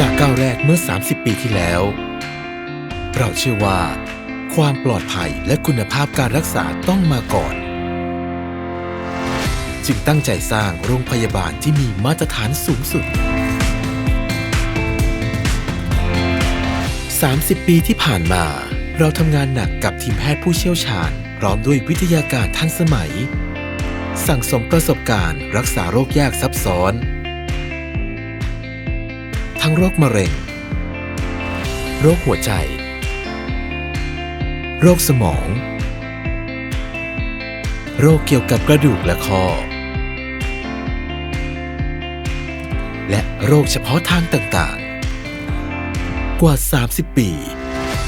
จากก้าวแรกเมื่อ 30 ปีที่แล้ว เราเชื่อว่า ความปลอดภัยและคุณภาพการรักษาต้องมาก่อน จึงตั้งใจสร้างโรงพยาบาลที่มีมาตรฐานสูงสุด 30 ปีที่ผ่านมา เราทำงานหนักกับทีมแพทย์ผู้เชี่ยวชาญ พร้อมด้วยวิทยาการทันสมัย สั่งสมประสบการณ์ รักษาโรคยากซับซ้อน ทั้งโรคมะเร็ง โรคหัวใจ โรคสมอง โรคเกี่ยวกับกระดูกและคอ และโรคเฉพาะทางต่างๆ กว่า 30 ปี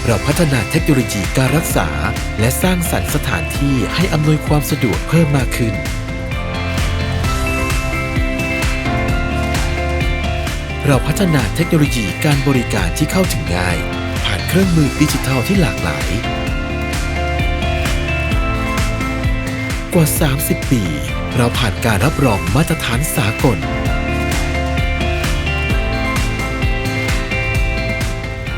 เราพัฒนาเทคโนโลยีการรักษา และสร้างสรรค์สถานที่ให้อำนวยความสะดวกเพิ่มมากขึ้น เราพัฒนาเทคโนโลยีการบริการที่เข้าถึงง่าย ผ่านเครื่องมือดิจิทัลที่หลากหลาย กว่า 30 ปี เราผ่านการรับรองมาตรฐานสากล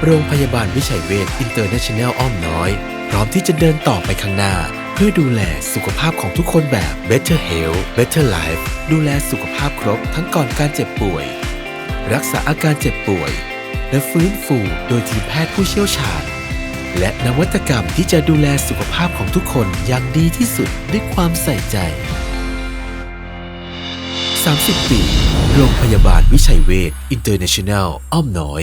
โรงพยาบาลวิชัยเวชอินเตอร์เนชั่นแนลอ้อมน้อย พร้อมที่จะเดินต่อไปข้างหน้า เพื่อดูแลสุขภาพของทุกคนแบบ Better Health Better Life ดูแลสุขภาพครบทั้งก่อนการเจ็บป่วย รักษาอาการเจ็บป่วย และฟื้นฟูโดยทีมแพทย์ผู้เชี่ยวชาญ และนวัตกรรมที่จะดูแลสุขภาพของทุกคนอย่างดีที่สุดด้วยความใส่ใจ 30 ปี โรงพยาบาลวิชัยเวชอินเตอร์เนชั่นแนลอ้อมน้อย